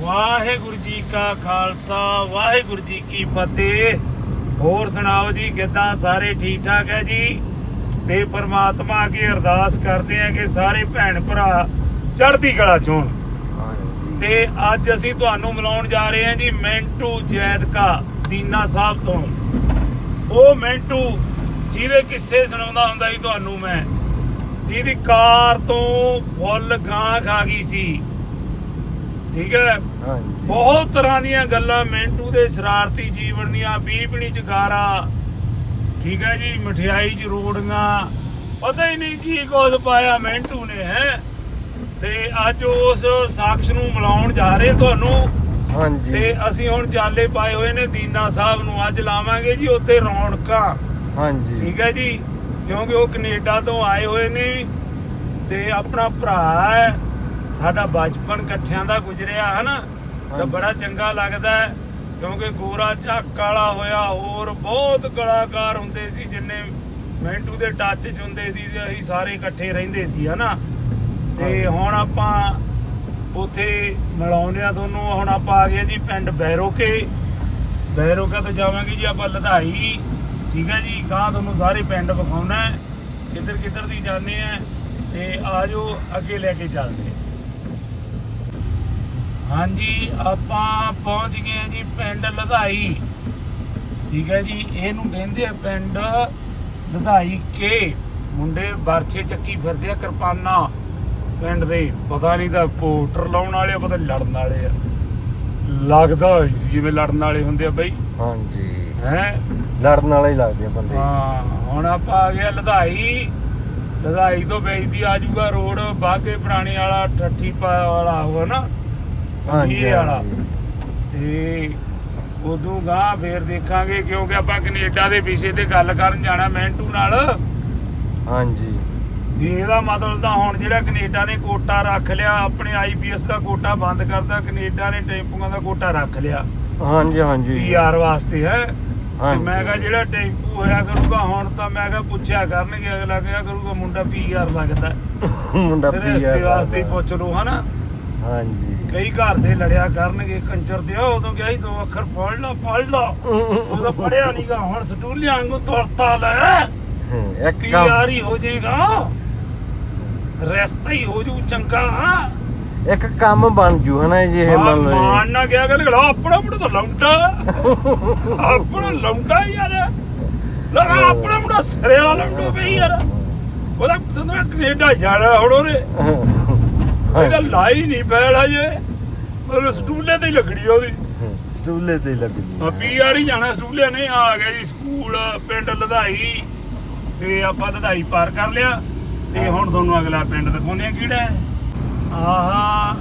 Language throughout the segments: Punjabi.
ਵਾਹਿਗੁਰੂ ਜੀ ਕਾ ਖਾਲਸਾ ਵਾਹਿਗੁਰੂ ਜੀ ਕੀ ਫਤਿਹ। ਹੋਰ ਸੁਣਾਓ ਜੀ ਕਿਦਾਂ ਸਾਰੇ ਠੀਕ ਠਾਕ ਹੈ ਜੀ? ਤੇ ਪ੍ਰਮਾਤਮਾ ਅੱਗੇ ਅਰਦਾਸ ਕਰਦੇ ਆ ਕਿ ਸਾਰੇ ਭੈਣ ਭਰਾ ਚੜ੍ਹਦੀ ਕਲਾ ਚੋਂ ਤੇ ਅੱਜ ਅਸੀਂ ਤੁਹਾਨੂੰ ਮਿਲਾਉਣ ਜਾ ਰਹੇ ਹਾਂ ਜੀ ਮੈਂਟੂ ਜੈਦਕਾ ਦੀਨਾ ਸਾਹਿਬ ਤੋਂ। ਉਹ ਮੈਂਟੂ ਜਿਹਦੇ ਕਿੱਸੇ ਸੁਣਾਉਂਦਾ ਹੁੰਦਾ ਸੀ ਤੁਹਾਨੂੰ ਮੈਂ ਜਿਹਦੀ ਕਾਰ ਤੋਂ ਫੁੱਲ ਗਾਂ ਖਾ ਗਈ ਸੀ। ਠੀਕ ਹੈ? ਬਹੁਤ ਤਰ੍ਹਾਂ ਦੀਆਂ ਗੱਲਾਂ ਮੈਂਟੂ ਦੇ ਸ਼ਰਾਰਤੀ ਜੀਵਨ ਦੀਆਂ ਬੀਬਣੀ ਚ ਗਾਰਾ ਠੀਕ ਹੈ ਜੀ ਮਠਿਆਈ ਚ ਰੋੜੀਆਂ ਪਤਾ ਹੀ ਨਹੀਂ ਕੀ ਕੁਝ ਪਾਇਆ ਮੈਂਟੂ ਨੇ ਹੈ? ਤੇ ਅੱਜ ਉਸ ਸ਼ਖਸ ਨੂੰ ਮਿਲਾਉਣ ਜਾ ਰਹੇ ਤੁਹਾਨੂੰ। ਹਾਂਜੀ। ਤੇ ਅਸੀਂ ਹੁਣ ਚਾਲੇ ਪਾਏ ਹੋਏ ਨੇ ਦੀਨਾ ਸਾਹਿਬ ਨੂੰ ਅੱਜ ਲਾਵਾਂਗੇ ਜੀ ਉੱਥੇ ਰੌਣਕਾਂ। ਹਾਂਜੀ। ਠੀਕ ਹੈ ਜੀ ਕਿਉਂਕਿ ਉਹ ਕੈਨੇਡਾ ਤੋਂ ਆਏ ਹੋਏ ਨੇ ਤੇ ਆਪਣਾ ਭਰਾ ਹੈ। ਸਾਡਾ ਬਚਪਨ ਇਕੱਠਿਆਂ ਦਾ ਗੁਜ਼ਰਿਆ ਹਨਾ ਤਾਂ ਹਾਂਜੀ। ਬੜਾ ਚੰਗਾ ਲੱਗਦਾ ਹੈ ਕਿਉਂਕਿ ਗੋਰਾ ਝੱਕ ਵਾਲਾ ਹੋਇਆ ਹੋਰ ਬਹੁਤ ਕਲਾਕਾਰ ਹੁੰਦੇ ਸੀ ਜਿੰਨੇ ਮੈਂਟੂ ਦੇ ਟੱਚ 'ਚ ਹੁੰਦੇ ਸੀ ਤੇ ਅਸੀਂ ਸਾਰੇ ਇਕੱਠੇ ਰਹਿੰਦੇ ਸੀ ਹਨਾ ਤੇ ਹਾਂਜੀ। ਹੁਣ ਆਪਾਂ ਉਥੇ ਮਿਲਾਉਂਦੇ ਆ ਤੁਹਾਨੂੰ ਹੁਣ ਆਪਾਂ ਆ ਗਏ ਜੀ ਪਿੰਡ ਬੈਰੋਕੇ ਬੈਰੋਕਾ ਤੋਂ ਜਾਵਾਂਗੇ ਜੀ ਆਪਾਂ ਲਧਾਈ ਠੀਕ ਹੈ ਜੀ ਗਾਂ ਤੁਹਾਨੂੰ ਸਾਰੇ ਪਿੰਡ ਵਿਖਾਉਣਾ ਹੈ ਕਿੱਧਰ ਕਿੱਧਰ ਦੀ ਜਾਂਦੇ ਆ ਤੇ ਆਜੋ ਅੱਗੇ ਲੈ ਕੇ ਚੱਲਦੇ ਹਾਂ। ਹਾਂਜੀ ਆਪਾਂ ਪਹੁੰਚ ਗਏ ਹਾਂ ਜੀ ਪਿੰਡ ਲਧਾਈ। ਠੀਕ ਹੈ ਜੀ ਇਹਨੂੰ ਕਹਿੰਦੇ ਆ ਪਿੰਡ ਲਧਾਈ ਕੇ। ਮੁੰਡੇ ਬਰਛੇ ਚੱਕੀ ਫਿਰਦੇ ਆ ਕਿਰਪਾਨਾਂ। ਪਿੰਡ ਦੇ ਪਤਾ ਨਹੀਂ ਤਾਂ ਪੋਸਟਰ ਲਾਉਣ ਵਾਲੇ ਆ ਪਤਾ ਲੜਨ ਵਾਲੇ ਆ। ਲੱਗਦਾ ਸੀ ਜਿਵੇਂ ਲੜਨ ਵਾਲੇ ਹੁੰਦੇ ਆ ਬਈ। ਹਾਂਜੀ। ਹੈ? ਲੜਨ ਵਾਲੇ ਹੀ ਲੱਗਦੇ ਆ ਬੰਦੇ। ਹਾਂ ਹੁਣ ਆਪਾਂ ਆ ਗਏ ਲਧਾਈ। ਲਧਾਈ ਤੋਂ ਵੇਚਦੀ ਆ ਜਾਊਗਾ ਰੋਡ ਬਾਗੇ ਪੁਰਾਣੇ ਵਾਲਾ ਠੱਠੀ ਵਾਲਾ ਹਾਂਜੀ ਇਹ ਵਾਲਾ। ਹਾਂਜੀ। ਤੇ ਉਦੋਂ ਗਾਂ ਫੇਰ ਦੇਖਾਂਗੇ ਕਿਉਂਕਿ ਆਪਾਂ ਕੈਨੇਡਾ ਦੇ ਵਿਸ਼ੇ ਤੇ ਗੱਲ ਕਰਨ ਜਾਣਾ ਮੈਂਟੂ ਨਾਲ। ਹਾਂਜੀ। ਵੀ ਇਹਦਾ ਮਤਲਬ ਤਾਂ ਹੁਣ ਜਿਹੜਾ ਕੈਨੇਡਾ ਨੇ ਕੋਟਾ ਰੱਖ ਲਿਆ ਆਪਣੇ ਆਈਪੀਐਸ ਦਾ ਕੋਟਾ ਬੰਦ ਕਰਦਾ ਕੈਨੇਡਾ ਨੇ ਟੈਂਪੂਆਂ ਦਾ ਕੋਟਾ ਰੱਖ ਲਿਆ। ਹਾਂਜੀ ਹਾਂਜੀ। ਪੀਆਰ ਵਾਸਤੇ ਹੈ? ਤੇ ਹਾਂਜੀ। ਮੈਂ ਕਿਹਾ ਜਿਹੜਾ ਟੈਂਪੂ ਹੋਇਆ ਕਰੂਗਾ ਹੁਣ ਤਾਂ ਮੈਂ ਕਿਹਾ ਪੁੱਛਿਆ ਕਰਨਗੇ ਅਗਲਾ ਕਿਹਾ ਕਰੂਗਾ ਮੁੰਡਾ ਪੀਆਰ ਲੱਗਦਾ। ਮੁੰਡਾ ਤੇਰੇ ਪੀਆ ਰਸਤੇ ਵਾਸਤੇ ਪੁੱਛ ਲਓ ਹਨਾ? ਹਾਂਜੀ। ਕਈ ਘਰ ਦੇ ਲੜਿਆ ਕਰਨਗੇ ਕੰਜਰ ਦਿਆ ਉਦੋਂ ਕਿਹਾ ਸੀ ਦੋ ਅੱਖਰ ਪੜ ਲਾ ਪੜ ਲਾ। ਉਹਦਾ ਪੜਿਆ ਨਹੀਂਗਾ ਹੁਣ ਸਟੂਲੀਆਂ ਵਾਂਗੂ ਤੁਰਤਾ ਲੈ। ਇੱਕ ਪੀਆਰ ਹੀ ਜਾਏਗਾ। ਰਸਤਾ ਹੀ ਹੋ ਜੂ ਚੰਗਾ। ਇੱਕ ਕੰਮ ਬਣ ਜੂ ਹਨਾ ਜੀ ਇਹ ਮੰਨ ਲਓ ਮਾਨ। ਨਾ ਗਿਆ ਗੱਲ ਆਪਣਾ ਆਪਣਾ ਤਾਂ ਲੰਟਾ ਆਪਣਾ ਲੰਟਾ ਯਾਰ। ਲਗਾ ਆਪਣਾ ਆਪਣਾ ਸਰਿਆ ਲੰਟੋ ਪਈ ਯਾਰ। ਉਹਦਾ ਤੰਦਾ ਕੈਨੇਡਾ ਜਾਣਾ ਹੁਣ ਉਹਨੇ। ਇਹਦਾ ਲਾਈ ਨਹੀਂ ਪੈਣਾ ਜੇ ਮਤਲਬ ਸਟੂਲੇ ਤੇ ਹੀ ਲੱਗਣੀ ਆ ਉਹਦੀ। ਚੂਲੇ ਤੇ ਹੀ ਲੱਗ ਜੂ ਆ ਪੀਆਰ ਹੀ ਜਾਣਾ ਸਟੂਲੇ ਨੇ। ਆ ਗਿਆ ਜੀ ਸਕੂਲ ਪਿੰਡ ਲਧਾਈ। ਤੇ ਆਪਾਂ ਲਧਾਈ ਪਾਰ ਕਰ ਲਿਆ। ਤੇ ਹੁਣ ਤੁਹਾਨੂੰ ਅਗਲਾ ਪਿੰਡ ਦਿਖਾਉਂਦੇ ਆ ਕਿਹੜਾ ਆਹਾ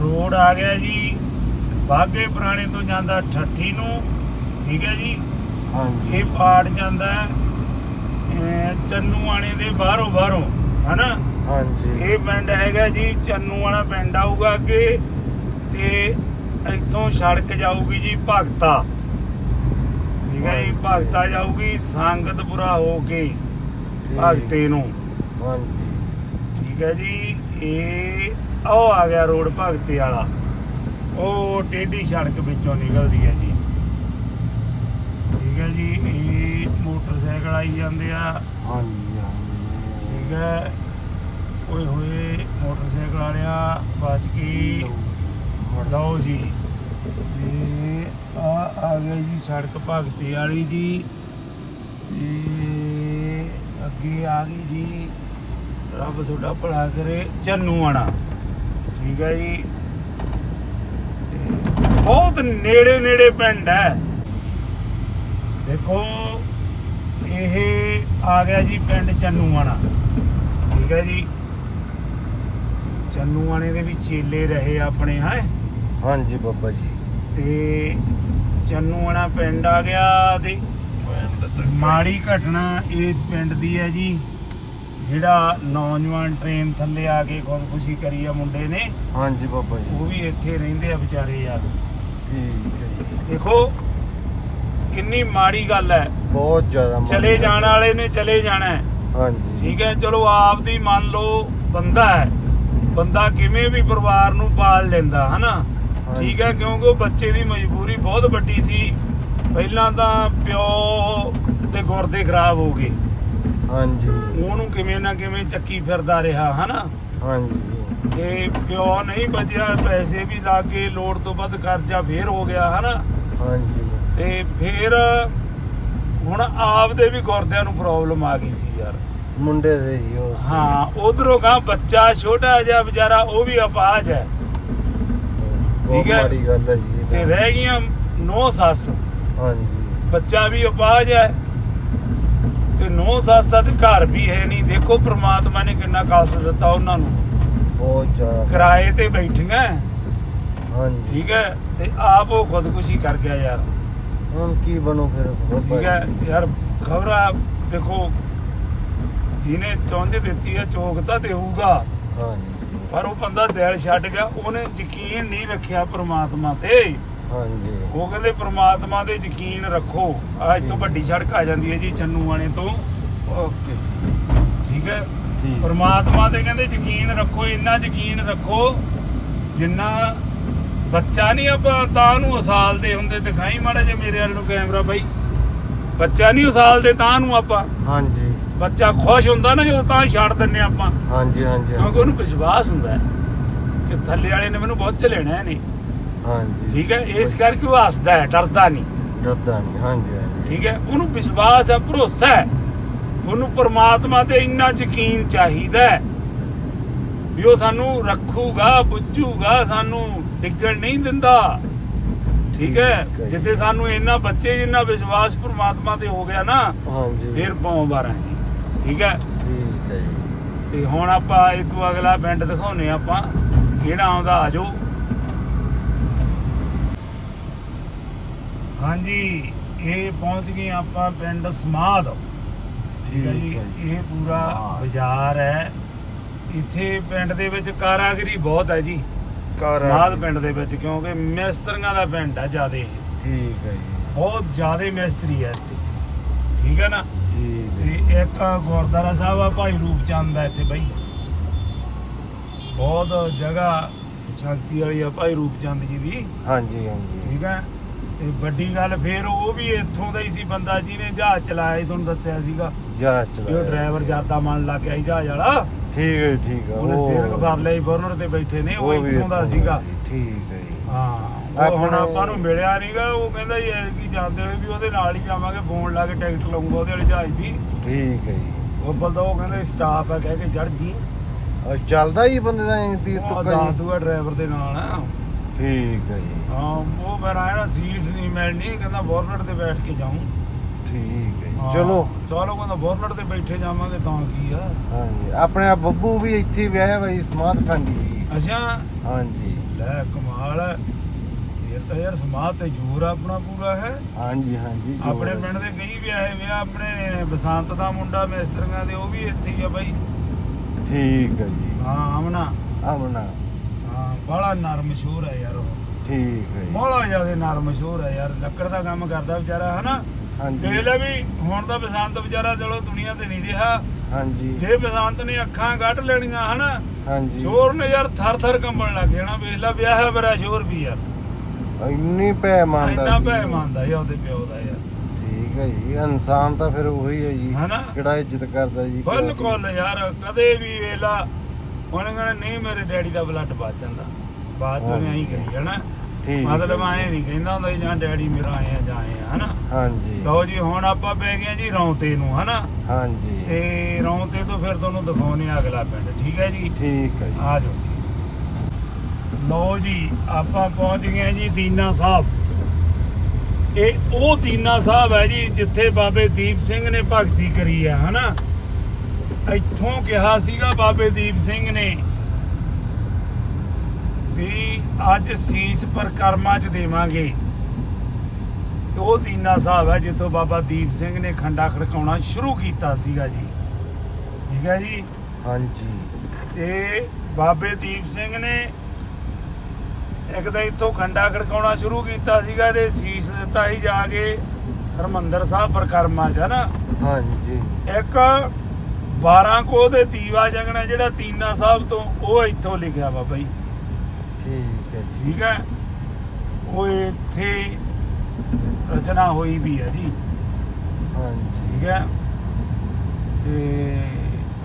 ਰੋਡ ਆ ਗਿਆ ਜੀ। ਬਾਗੇ ਪੁਰਾਣੇ ਤੋਂ ਜਾਂਦਾ ਠੱਠੀ ਨੂੰ। ਠੀਕ ਹੈ ਜੀ? ਹਾਂਜੀ। ਇਹ ਪਾੜ ਜਾਂਦਾ ਹੈ ਅਹ ਚੰਨੂਆਣੇ ਦੇ ਬਾਹਰੋਂ ਬਾਹਰੋਂ ਹਨਾ? ਹਾਂਜੀ। ਇਹ ਪਿੰਡ ਹੈਗਾ ਜੀ ਚੰਨੂ ਵਾਲਾ ਪਿੰਡ ਆਊਗਾ ਅੱਗੇ ਤੇ ਇੱਥੋਂ ਸੜਕ ਜਾਊਗੀ ਜੀ ਭਗਤਾ। ਠੀਕ ਹੈ ਜੀ ਭਗਤਾ ਜਾਊਗੀ ਸੰਗਤਪੁਰਾ ਹੋ ਕੇ ਭਗਤੇ ਨੂੰ। ਹਾਂਜੀ। ਠੀਕ ਹੈ ਜੀ ਇਹ ਉਹ ਆ ਗਿਆ ਰੋਡ ਭਗਤੇ ਵਾਲਾ। ਉਹ ਟੇਢੀ ਸੜਕ ਵਿੱਚੋਂ ਨਿਕਲਦੀ ਹੈ ਜੀ। ਠੀਕ ਹੈ ਜੀ ਇਹ ਮੋਟਰਸਾਈਕਲ ਆਈ ਜਾਂਦੇ ਆ। ਹਾਂਜੀ। ਠੀਕ ਹੈ ਓਏ ਹੋਏ, ਮੋਟਰਸਾਈਕਲ ਵਾਲਿਆ, ਬਚ ਕੇ। ਲਓ ਜੀ। ਤੇ ਆ ਆ ਗਈ ਜੀ ਸੜਕ ਭਗਤੀ ਵਾਲੀ ਜੀ। ਤੇ ਅੱਗੇ ਆ ਗਈ ਜੀ। ਰੱਬ ਤੁਹਾਡਾ ਭਲਾ ਕਰੇ, ਚੰਨੂ ਆਣਾ ਠੀਕ ਹੈ ਜੀ। ਤੇ ਬਹੁਤ ਨੇੜੇ ਨੇੜੇ ਪਿੰਡ ਹੈ। ਦੇਖੋ, ਇਹ ਆ ਗਿਆ ਜੀ ਪਿੰਡ ਚੰਨੂਆਣਾ ਠੀਕ ਹੈ ਜੀ। ਚੰਨੂਆਣੇ ਦੇ ਵੀ ਚੇਲੇ ਰਹੇ ਆਪਣੇ ਹੈ? ਹਾਂਜੀ ਬਾਬਾ ਜੀ। ਤੇ ਚੰਨੂਆਣਾ ਪਿੰਡ ਆ ਗਿਆ ਤੇ ਮਾੜੀ ਘਟਨਾ ਇਸ ਪਿੰਡ ਦੀ ਹੈ ਜੀ। ਜਿਹੜਾ ਨੌਜਵਾਨ ਟ੍ਰੇਨ ਥੱਲੇ ਆ ਕੇ ਖੁਦਕੁਸ਼ੀ ਕਰੀ ਆ ਮੁੰਡੇ ਨੇ ਹਾਂਜੀ ਬਾਬਾ ਜੀ। ਉਹ ਵੀ ਇੱਥੇ ਰਹਿੰਦੇ ਆ ਵਿਚਾਰੇ ਯਾਰ। ਠੀਕ ਹੈ ਜੀ। ਦੇਖੋ ਕਿੰਨੀ ਮਾੜੀ ਗੱਲ ਹੈ। ਬਹੁਤ ਜ਼ਿਆਦਾ ਚਲੇ ਜਾਣ ਵਾਲੇ ਨੇ ਚਲੇ ਜਾਣਾ ਹੈ। ਹਾਂਜੀ। ਠੀਕ ਹੈ ਚਲੋ ਆਪ ਦੀ ਮੰਨ ਲਓ ਬੰਦਾ ਹੈ। ਬੰਦਾ ਕਿਵੇਂ ਵੀ ਪਰਿਵਾਰ ਨੂੰ ਪਾਲ ਲੈਂਦਾ ਹਨਾ। ਠੀਕ ਹੈ ਕਿਉਂਕਿ ਉਹ ਬੱਚੇ ਦੀ ਮਜਬੂਰੀ ਬਹੁਤ ਵੱਡੀ ਸੀ। ਪਹਿਲਾਂ ਤਾਂ ਪਿਓ ਤੇ ਗੁਰਦੇ ਖਰਾਬ ਹੋ ਗਏ। ਹਾਂਜੀ। ਉਹਨੂੰ ਕਿਵੇਂ ਨਾ ਕਿਵੇਂ ਚੱਕੀ ਫਿਰਦਾ ਰਿਹਾ ਹਨਾ? ਹਾਂਜੀ। ਤੇ ਪਿਓ ਨਹੀਂ ਬਚਿਆ ਪੈਸੇ ਵੀ ਲਾ ਕੇ ਲੋੜ ਤੋਂ ਵੱਧ ਕਰਜ਼ਾ ਫੇਰ ਹੋ ਗਿਆ ਹਨਾ? ਹਾਂਜੀ। ਤੇ ਫੇਰ ਹੁਣ ਆਪਦੇ ਵੀ ਗੁਰਦਿਆਂ ਨੂੰ ਪ੍ਰੋਬਲਮ ਆ ਗਈ ਸੀ ਯਾਰ। ਮੁੰਡੇ ਦੇ ਹੀ ਉਹ। ਹਾਂ ਉਧਰੋਂ ਕਾ ਬੱਚਾ ਛੋਟਾ ਜਿਹਾ ਵਿਚਾਰਾ ਉਹ ਵੀ ਅਪਾਹਜ ਹੈ। ਬਹੁਤ ਠੀਕ ਹੈ। ਮਾੜੀ ਗੱਲ ਹੈ ਜੀ ਇਹ ਤੇ। ਤਾਂ। ਰਹਿ ਗਈਆਂ ਨੌ ਸੱਸ। ਹਾਂਜੀ। ਬੱਚਾ ਵੀ ਅਪਾਹਜ ਹੈ। ਤੇ ਨੌ ਸੱਸ ਦਾ ਤੇ ਘਰ ਵੀ ਹੈ ਨਹੀਂ। ਦੇਖੋ ਪ੍ਰਮਾਤਮਾ ਨੇ ਕਿੰਨਾ ਕਾਸ ਦਿੱਤਾ ਉਹਨਾਂ ਨੂੰ। ਬਹੁਤ ਜ਼ਿਆਦਾ। ਕਿਰਾਏ ਤੇ ਬੈਠੀਆਂ। ਹਾਂਜੀ। ਠੀਕ ਹੈ? ਤੇ ਆਪ ਉਹ ਖੁਦਕੁਸ਼ੀ ਕਰ ਗਿਆ ਯਾਰ। ਹੁਣ ਕੀ ਬਣੂ ਫਿਰ? ਠੀਕ ਹੈ? ਯਾਰ ਖਬਰਾਂ ਦੇਖੋ। ਜਿਹਨੇ ਚੌਂਦ ਦਿੱਤੀ ਹੈ ਚੋਕ ਤਾਂ ਦੇਊਗਾ। ਹਾਂਜੀ। ਪਰ ਉਹ ਬੰਦਾ ਦਿਲ ਛੱਡ ਗਿਆ ਉਹਨੇ ਯਕੀਨ ਨਹੀਂ ਰੱਖਿਆ ਪ੍ਰਮਾਤਮਾ ਤੇ। ਹਾਂਜੀ। ਉਹ ਕਹਿੰਦੇ ਪ੍ਰਮਾਤਮਾ ਤੇ ਯਕੀਨ ਰੱਖੋ। ਅੱਜ ਤੋਂ ਵੱਡੀ ਸੜਕ ਆ ਜਾਂਦੀ ਹੈ ਜੀ ਚੰਨੂ ਵਾਲੇ ਤੋਂ। ਓਕੇ। ਠੀਕ ਹੈ? ਪ੍ਰਮਾਤਮਾ ਤੇ ਕਹਿੰਦੇ ਯਕੀਨ ਰੱਖੋ ਇੰਨਾ ਯਕੀਨ ਰੱਖੋ ਜਿੰਨਾ ਬੱਚਾ ਨਹੀਂ ਆਪਾਂ ਤਾਂ ਨੂੰ ਉਸਾਲਦੇ ਹੁੰਦੇ ਦਿਖਾਈ ਮਾੜਾ ਜੇ ਮੇਰੇ ਵੱਲ ਨੂੰ ਕੈਮਰਾ ਬਾਈ। ਬੱਚਾ ਨਹੀਂ ਉਸਾਲਦੇ ਤਾਂ ਨੂੰ ਆਪਾਂ। ਹਾਂਜੀ। ਬੱਚਾ ਖੁਸ਼ ਹੁੰਦਾ ਨਾ ਜਦੋਂ ਤਾਂ ਛੱਡ ਦਿੰਨੇ ਆਪਾਂ। ਹਾਂਜੀ ਹਾਂਜੀ ਕਿਉਂਕਿ ਉਹਨੂੰ ਵਿਸ਼ਵਾਸ ਹੁੰਦਾ ਹੈ ਕਿ ਥੱਲੇ ਵਾਲੇ ਨੇ ਮੈਨੂੰ ਬਹੁਤ ਝਲੇਣਾ ਹੈ ਨਹੀਂ। ਹਾਂਜੀ। ਠੀਕ ਹੈ ਇਸ ਕਰਕੇ ਉਹ ਹੱਸਦਾ ਹੈ ਡਰਦਾ ਨਹੀਂ। ਡਰਦਾ ਨਹੀਂ ਹਾਂਜੀ ਹਾਂਜੀ। ਠੀਕ ਹੈ ਉਹਨੂੰ ਵਿਸ਼ਵਾਸ ਹੈ ਭਰੋਸਾ ਹੈ। ਤੁਹਾਨੂੰ ਪ੍ਰਮਾਤਮਾ ਤੇ ਇੰਨਾ ਯਕੀਨ ਚਾਹੀਦਾ ਹੈ ਵੀ ਉਹ ਸਾਨੂੰ ਰੱਖੂਗਾ ਬੁੱਝੂਗਾ ਸਾਨੂੰ ਡਿੱਗਣ ਨਹੀਂ ਦਿੰਦਾ। ਠੀਕ ਹੈ ਹੈ। ਜਿੱਤੇ ਸਾਨੂੰ ਇੰਨਾ ਬੱਚੇ ਜਿੰਨਾ ਵਿਸ਼ਵਾਸ ਪ੍ਰਮਾਤਮਾ ਤੇ ਹੋ ਗਿਆ ਨਾ ਹਾਂਜੀ। ਫਿਰ ਪੌਂ ਬਾਰਾਂ ਜੀ। ਠੀਕ ਹੈ? ਠੀਕ ਹੈ ਜੀ। ਤੇ ਹੁਣ ਆਪਾਂ ਇਹ ਤੋਂ ਅਗਲਾ ਪਿੰਡ ਦਿਖਾਉਨੇ ਆਪਾਂ ਕਿਹੜਾ ਆਉਂਦਾ ਆ ਜਾਓ। ਹਾਂਜੀ ਇਹ ਪਹੁੰਚ ਗਏ ਆਪਾਂ ਪਿੰਡ ਸਮਾਦ। ਠੀਕ ਹੈ ਜੀ ਇਹ ਪੂਰਾ। ਬਾਜ਼ਾਰ ਹੈ। ਇੱਥੇ ਪਿੰਡ ਦੇ ਵਿੱਚ ਕਾਰਾਗਰੀ ਬਹੁਤ ਹੈ ਜੀ। ਸਮਾਦ ਪਿੰਡ ਦੇ ਵਿੱਚ ਕਿਉਂਕਿ ਮਿਸਤਰੀਆਂ ਦਾ ਪਿੰਡ ਹੈ ਜਿਆਦੇ ਠੀਕ ਹੈ ਜੀ। ਬਹੁਤ ਜ਼ਿਆਦੇ ਮਿਸਤਰੀ ਹੈ ਇੱਥੇ। ਠੀਕ ਹੈ ਨਾ? ਤੇ ਇੱਕ ਗੁਰਦੁਆਰਾ ਸਾਹਿਬ ਆ ਭਾਈ ਰੂਪ ਚੰਦ ਦਾ ਇੱਥੇ ਬਈ। ਬਹੁਤ ਜਗ੍ਹਾ ਸ਼ਕਤੀ ਵਾਲੀ ਆ ਭਾਈ ਰੂਪ ਚੰਦ ਜੀ ਦੀ। ਹਾਂਜੀ ਹਾਂਜੀ। ਠੀਕ ਹੈ ਤੇ ਵੱਡੀ ਗੱਲ ਫੇਰ ਉਹ ਵੀ ਇੱਥੋਂ ਦਾ ਹੀ ਸੀ ਬੰਦਾ ਜਿਹਨੇ ਜਹਾਜ਼ ਚਲਾਇਆ ਸੀ ਤੁਹਾਨੂੰ ਦੱਸਿਆ ਸੀਗਾ। ਜਾ ਵੀ ਚਲਾ ਉਹ ਡਰਾਈਵਰ ਜ਼ਿਆਦਾ ਮੰਨ ਲੱਗ ਗਿਆ ਸੀ ਜਹਾਜ਼ ਵਾਲਾ। ਠੀਕ ਹੈ ਜੀ, ਠੀਕ ਹੈ ਉਹਨੇ ਉਹ- ਸਿਰ ਲਈ ਬਰਨਰ ਤੇ ਬੈਠੇ ਨੇ ਉਹ ਵੀ ਇੱਥੋਂ ਦਾ ਸੀਗਾ। ਜੀ, ਠੀਕ ਹੈ ਜੀ। ਹਾਂ ਉਹ ਹੁਣ ਆਪਣੇ- ਆਪਾਂ ਨੂੰ ਮਿਲਿਆ ਨਹੀਂਗਾ ਉਹ ਕਹਿੰਦਾ ਜੀ ਕੀ ਜਾਂਦੇ ਹੋਏ ਵੀ ਉਹਦੇ ਨਾਲ ਹੀ ਜਾਵਾਂਗੇ ਫੋਨ ਲਾ ਕੇ ਟਿਕਟ ਲਵਾਂਗਾ ਉਹਦੇ ਵਾਲੇ ਜਹਾਜ਼ ਦੀ। ਠੀਕ ਹੈ ਜੀ। ਉਹ ਬੰਦਾ ਉਹ ਕਹਿੰਦਾ ਸਟਾਫ ਹੈ ਕਹਿ ਕੇ ਚੜ ਜੀ। ਚੱਲਦਾ ਹੀ ਬੰਦੇ ਦਾ ਐਂ ਤੀ ਉਹ ਤੁੱਕਾ ਜੀ? ਦੂਗਾ ਡਰਾਈਵਰ ਦੇ ਨਾਲ ਠੀਕ ਹੈ ਜੀ। ਹਾਂ ਉਹ ਫਿਰ ਆਇਆ ਨਾ ਸੀਟਸ ਨਹੀਂ ਮਿਲਣੀ ਕਹਿੰਦਾ ਬੋਰਨਟ ਤੇ ਬੈਠ ਕੇ ਜਾਊਂ। ਠੀਕ ਹੈ ਜੀ। ਚਲੋ। ਚਲੋ ਕਹਿੰਦਾ ਬੋਰਨਟ ਤੇ ਬੈਠੇ ਜਾਵਾਂਗੇ ਤਾਂ ਕੀ ਆ। ਹਾਂਜੀ ਆਪਣੇ ਆ ਬੱਬੂ ਵੀ ਇੱਥੇ ਹੀ ਵਿਆਹਿਆ ਬਈ ਸਮਾਧ ਖੰਡੀ ਜੀ। ਅੱਛਾ। ਹਾਂਜੀ। ਲੈ ਕਮਾਲ ਹੈ। ਇਹ ਤਾਂ ਯਾਰ ਸਮਾਧ ਤੇ ਜੋਰ ਆਪਣਾ ਪੂਰਾ ਹੈ? ਹਾਂਜੀ ਹਾਂਜੀ ਆਪਣੇ ਹੈ। ਪਿੰਡ ਦੇ ਕਈ ਵਿਆਹੇ ਵਿਆਹ ਆਪਣੇ ਬਸੰਤ ਦਾ ਮੁੰਡਾ ਮਿਸਤਰੀਆਂ ਦੇ ਉਹ ਵੀ ਇੱਥੇ ਹੀ ਆ ਬਾਈ। ਠੀਕ ਹੈ ਜੀ। ਹਾਂ ਆਮਨਾ। ਆਮਨਾ। ਹਾਂ ਬੜਾ ਨਰਮ ਮਸ਼ਹੂਰ ਹੈ ਯਾਰ ਉਹ। ਠੀਕ ਹੈ ਜੀ। ਬੜਾ ਜ਼ਿਆਦਾ ਨਰਮ ਮਸ਼ਹੂਰ ਹੈ ਯਾਰ ਲੱਕੜ ਦਾ ਕੰਮ ਕਰਦਾ ਵਿਚਾਰਾ ਹਨਾ? ਹਾਂਜੀ। ਦੇਖ ਲੈ ਵੀ ਹੁਣ ਤਾਂ ਬਸੰਤ ਵਿਚਾਰਾ ਚਲੋ ਦੁਨੀਆ ਤੇ ਨਹੀਂ ਰਿਹਾ। ਹਾਂਜੀ। ਜੇ ਬਸੰਤ ਨੇ ਅੱਖਾਂ ਕੱਢ ਲੈਣੀਆਂ ਹਨਾ ਹਾਂਜੀ। ਸ਼ੋਰ ਨੇ ਯਾਰ ਥਰ ਥਰ ਕੰਬਣ ਲੱਗ ਜਾਣਾ ਵੇਖ ਲੈ ਵਿਆਹ ਹੈ ਬੜਾ ਸ਼ੋਰ ਵੀ ਯਾਰ ਇੰਨੀ ਭੈ ਮੰਨਦਾ ਇੰਨਾ। ਭੈ ਮੰਨਦਾ ਸੀ ਉਹਦੇ ਪਿਓ ਦਾ ਯਾਰ। ਠੀਕ ਹੈ ਜੀ ਇਨਸਾਨ ਤਾਂ ਫਿਰ ਉਹੀ ਹੈ ਜੀ ਹਨਾ? ਕਿਹੜਾ ਇੱਜ਼ਤ ਕਰਦਾ ਜੀ ਬਿਲਕੁਲ ਯਾਰ ਕਦੇ ਵੀ ਵੇਲਾ ਉਹਨੇ ਨਹੀਂ ਮੇਰੇ ਡੈਡੀ ਦਾ ਬਲੱਡ ਬਚ ਜਾਂਦਾ। ਬਾਅਦ ਤੋਂ ਨਹੀਂ ਕਰੀ ਜਾਣਾ। ਠੀਕ। ਮਤਲਬ ਹੈ ਐ ਨਹੀਂ ਕਹਿੰਦਾ ਹੁੰਦਾ ਸੀ ਜਾਂ ਡੈਡੀ ਮੇਰਾ ਆਏ ਆ ਜਾਂ ਆਏ ਆ ਹਨਾ? ਹਾਂਜੀ। ਲਓ ਜੀ ਹੁਣ ਆਪਾਂ ਪੈ ਗਏ ਜੀ ਰੌਂਤੇ ਨੂੰ ਹਨਾ? ਹਾਂਜੀ। ਤੇ ਰੌਂਤੇ ਤੋਂ ਫਿਰ ਤੁਹਾਨੂੰ ਦਿਖਾਉਣੇ ਆ ਅਗਲਾ ਪਿੰਡ ਠੀਕ ਹੈ ਜੀ? ਠੀਕ ਹੈ ਜੀ। ਆ ਜਾਓ। ਜੀ ਲਓ ਜੀ ਆਪਾਂ ਪਹੁੰਚ ਗਏ ਹਾਂ ਜੀ ਦੀਨਾ ਸਾਹਿਬ। ਇਹ ਉਹ ਦੀਨਾ ਸਾਹਿਬ ਹੈ ਜੀ ਜਿੱਥੇ ਬਾਬੇ ਦੀਪ ਸਿੰਘ ਨੇ ਭਗਤੀ ਕਰੀ ਆ ਹਨਾ? ਇੱਥੋਂ ਕਿਹਾ ਸੀਗਾ ਬਾਬੇ ਦੀਪ ਸਿੰਘ ਨੇ ਅੱਜ ਸੀਸ ਪਰਕਰਮਾ ਚ ਦੇਵਾਂਗੇ। ਉਹ ਦੀਨਾ ਸਾਹਿਬ ਹੈ ਜਿੱਥੋਂ ਬਾਬਾ ਦੀਪ ਸਿੰਘ ਨੇ ਖੰਡਾ ਖੜਕਾਉਣਾ ਸ਼ੁਰੂ ਕੀਤਾ ਸੀਗਾ ਜੀ। ਠੀਕ ਹੈ ਜੀ? ਹਾਂਜੀ। ਤੇ ਬਾਬੇ ਦੀਪ ਸਿੰਘ ਨੇ ਇੱਕ ਤਾਂ ਇੱਥੋਂ ਖੰਡਾ ਖੜਕਾਉਣਾ ਸ਼ੁਰੂ ਕੀਤਾ ਸੀਗਾ ਤੇ ਸੀਸ ਦਿੱਤਾ ਸੀ ਜਾ ਕੇ ਹਰਮੰਦਰ ਸਾਹਿਬ ਪਰਕਰਮਾ ਚ ਹਨਾ ਹਾਂਜੀ। ਇੱਕ 12 ਕੋ ਦੇ ਦੀਵਾ ਜਗਣਾ ਜਿਹੜਾ ਤੀਨਾ ਸਾਹਿਬ ਤੋਂ ਉਹ ਇੱਥੋਂ ਲਿਖਿਆ ਵਾ ਬਈ ਠੀਕ ਹੈ ਜੀ। ਠੀਕ ਹੈ। ਉਹ ਇੱਥੇ ਰਚਨਾ ਹੋਈ ਵੀ ਹੈ ਜੀ। ਹਾਂਜੀ। ਠੀਕ ਹੈ। ਤੇ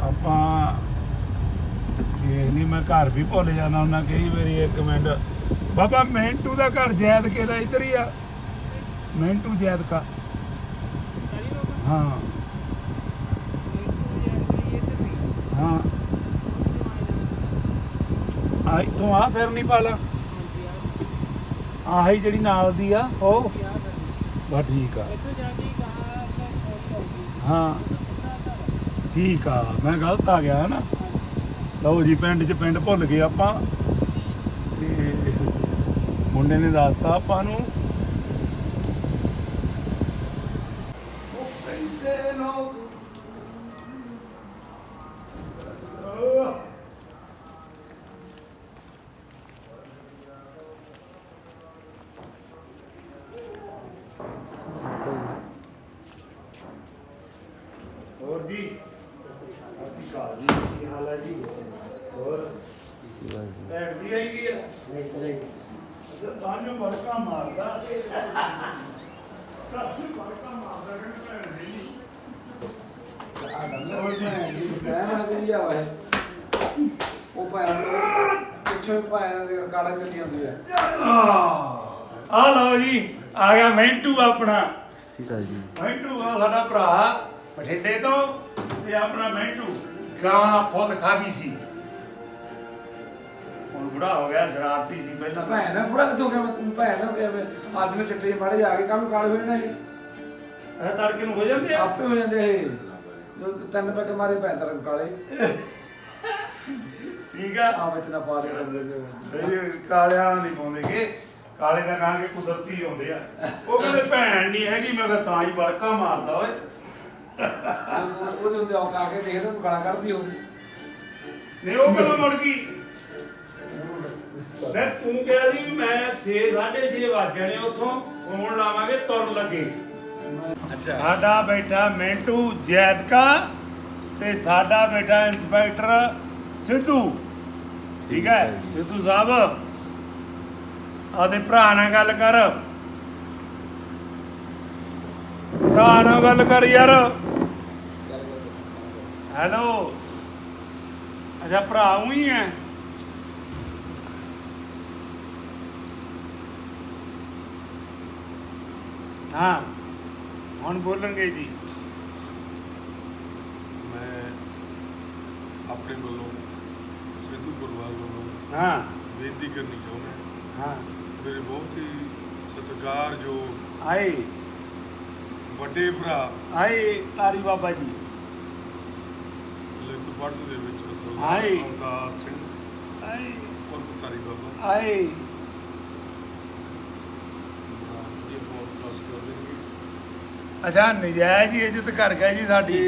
ਆਪਾਂ ਇਹ ਨਹੀਂ ਮੈਂ ਘਰ ਵੀ ਭੁੱਲ ਜਾਣਾ ਉਹਨਾਂ ਕਈ ਵਾਰੀ ਇੱਕ ਮਿੰਟ। ਬਾਬਾ ਮਿੰਟੂ ਦਾ ਘਰ ਜੈਦ ਕੇ ਦਾ ਇੱਧਰ ਹੀ ਆ। ਮਿੰਟੂ ਜੈਦ ਕਾ। ਹਾਂ। ਹਾਂ। ਆ ਇਥੋਂ ਆ ਫਿਰ ਨਹੀਂ ਪਾਲਾ ਆਹੀ ਜਿਹੜੀ ਨਾਲ ਦੀ ਆ, ਉਹ। ਬਸ ਠੀਕ ਆ। ਹਾਂ। ਠੀਕ ਆ, ਮੈਂ ਗਲਤ ਆ ਗਿਆ ਨਾ ਲਓ ਜੀ, ਪਿੰਡ 'ਚ ਪਿੰਡ ਭੁੱਲ ਗਏ ਆਪਾਂ। ਤੇ ਮੁੰਡੇ ਨੇ ਦੱਸਤਾ ਆਪਾਂ ਨੂੰ। ਉਹ ਕਹਿੰਦੇ ਲੋਕ ਭੈਣ ਦੀ ਆਈ ਗਈ ਹੈ ਤਾਂ ਜੋ ਬੜਕਾ ਮਾਰਦਾ ਕਾਫੀ ਬੜਕਾ ਮਾਰਦਾ ਕਿ ਭੈਣ ਦੀ ਉਹ ਪਾਇਆ ਪਿੱਛੇ ਪਾਇਆ ਦੇ ਰਿਕਾਰਡਾਂ ਚੱਲੀ ਜਾਂਦੀ ਹੈ ਆ ਲਓ ਜੀ, ਆ ਗਿਆ ਮੈਂਟੂ ਆਪਣਾ। ਸੀਤਾ ਜੀ ਮੈਂਟੂ ਆ ਸਾਡਾ ਭਰਾ ਬਠਿੰਡੇ ਤੋਂ ਤੇ ਆਪਣਾ ਮੈਂਟੂ ਗਾਂ ਫੁੱਲ ਖਾ ਗਈ ਸੀ। ਹੁਣ ਬੁੜਾ ਹੋ ਗਿਆ ਸ਼ਰਾਰਤੀ ਸੀ ਪਹਿਲਾਂ ਤਾਂ। ਭੈਣ ਨਾ ਬੁੜਾ ਕਿੱਥੋਂ ਗਿਆ? ਮੈਂ ਤੂੰ ਭੈਣ ਹੋ ਗਿਆ ਮੈਂ ਆਦਮੀ ਚਿੱਟੇ ਮਾੜੇ ਜਾ ਕੇ ਕੰਮ ਕਾਲੇ ਹੋਏ ਨੇ ਇਹ ਇਹ ਤੜਕੇ ਨੂੰ ਹੋ ਜਾਂਦੇ ਆ? ਆਪੇ ਹੋ ਜਾਂਦੇ ਇਹ। ਜੋ ਤਿੰਨ ਪੈਕ ਮਾਰੇ ਭੈਣ ਤਰ ਕਾਲੇ। ਠੀਕ ਆ। ਆ ਵਿੱਚ ਨਾ ਪਾ ਦੇ ਕਰਦੇ ਤੇ ਇਹ ਕਾਲਿਆਂ ਨਹੀਂ ਪਾਉਂਦੇਗੇ ਕਾਲੇ ਦਾ ਕਹਾਂਗੇ ਕੁਦਰਤੀ ਆਉਂਦੇ ਆ। ਉਹ ਕਹਿੰਦੇ ਭੈਣ ਨਹੀਂ ਹੈਗੀ ਮੈਂ ਕਿਹਾ ਤਾਂ ਹੀ ਬੜਕਾ ਮਾਰਦਾ ਓਏ। ਉਹਦੇ ਹੁੰਦੇ ਆ ਕੇ ਦੇਖਦੇ ਨੂੰ ਗਾਲਾਂ ਕੱਢਦੀ ਹੋ ਨਹੀਂ ਉਹ ਕਦੋਂ ਮੁੜ ਗਈ? ਮੈਂ ਤੂੰ ਕਿਹਾ ਸੀ ਵੀ ਮੈਂ 6 6:30 ਵੱਜ ਜਾਣੇ ਉੱਥੋਂ ਫੋਨ ਲਾਵਾਂਗੇ ਤੁਰਨ ਲੱਗੇ। ਅੱਛਾ। ਸਾਡਾ ਬੈਠਾ ਮਿੰਟੂ ਜੈਦਕਾ ਤੇ ਸਾਡਾ ਬੈਠਾ ਇੰਸਪੈਕਟਰ ਸਿੱਧੂ। ਠੀਕ ਹੈ? ਸਿੱਧੂ ਸਾਹਿਬ ਆਦੇ ਭਰਾ ਨਾਲ ਗੱਲ ਕਰ। ਭਰਾ ਨਾਲ ਗੱਲ ਕਰ ਯਾਰ। ਹੈਲੋ। ਅੱਛਾ ਭਰਾ ਉਹੀ ਹੈ। ਹਾਂ ਹੁਣ ਬੋਲਣਗੇ ਜੀ। ਮੈਂ ਆਪਣੇ ਵੱਲੋਂ ਸਿੱਧੂ ਪਰਿਵਾਰ ਵੱਲੋਂ ਹਾਂ। ਬੇਨਤੀ ਕਰਨੀ ਚਾਹੁੰਦਾ ਹਾਂ। ਮੇਰੇ ਬਹੁਤ ਹੀ ਸਤਿਕਾਰਯੋਗ ਆਏ। ਵੱਡੇ ਭਰਾ ਆਏ ਕਾਰੀ ਬਾਬਾ ਜੀ। ਲਿਖਤ ਪੜ੍ਹਨ ਦੇ ਵਿੱਚ ਹਾਏ। ਸਰਦਾਰ ਅਵਤਾਰ ਸਿੰਘ ਆਏ। ਪਰਮਤਾਰੀ ਬਾਬਾ। ਆਏ ਇਹ ਬਹੁਤ ਪਾਸ ਕਰ ਦੇਣਗੇ ਅੱਛਾ ਨਜਾਇਜ਼ ਹੀ ਇੱਜ਼ਤ ਕਰ ਗਿਆ ਜੀ ਸਾਡੀ।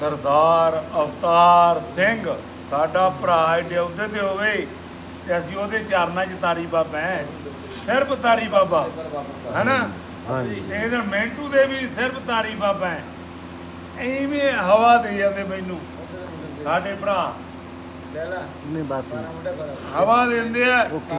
ਸਰਦਾਰ ਅਵਤਾਰ ਸਿੰਘ ਸਾਡਾ ਭਰਾ ਏਡੇ ਅਹੁਦੇ ਤੇ ਹੋਵੇ ਤੇ ਅਸੀਂ ਉਹਦੇ ਚਰਨਾਂ 'ਚ ਤਾਰੀ ਬਾਬਾ ਹੈ। ਸਿਰਫ ਤਾਰੀ ਬਾਬਾ ਹੈਨਾ? ਹਾਂਜੀ। ਤੇ ਇਹਦੇ ਮਿੰਟੂ ਦੇ ਵੀ ਸਿਰਫ ਤਾਰੀ ਬਾਬਾ ਹੈ। ਐਵੇਂ ਹਵਾ ਦੇ ਜਾਂਦੇ ਮੈਨੂੰ ਸਾਡੇ ਭਰਾ। ਲੈ ਲੈ। ਨਹੀਂ ਬਸ। ਹਵਾ ਦਿੰਦੇ ਆ।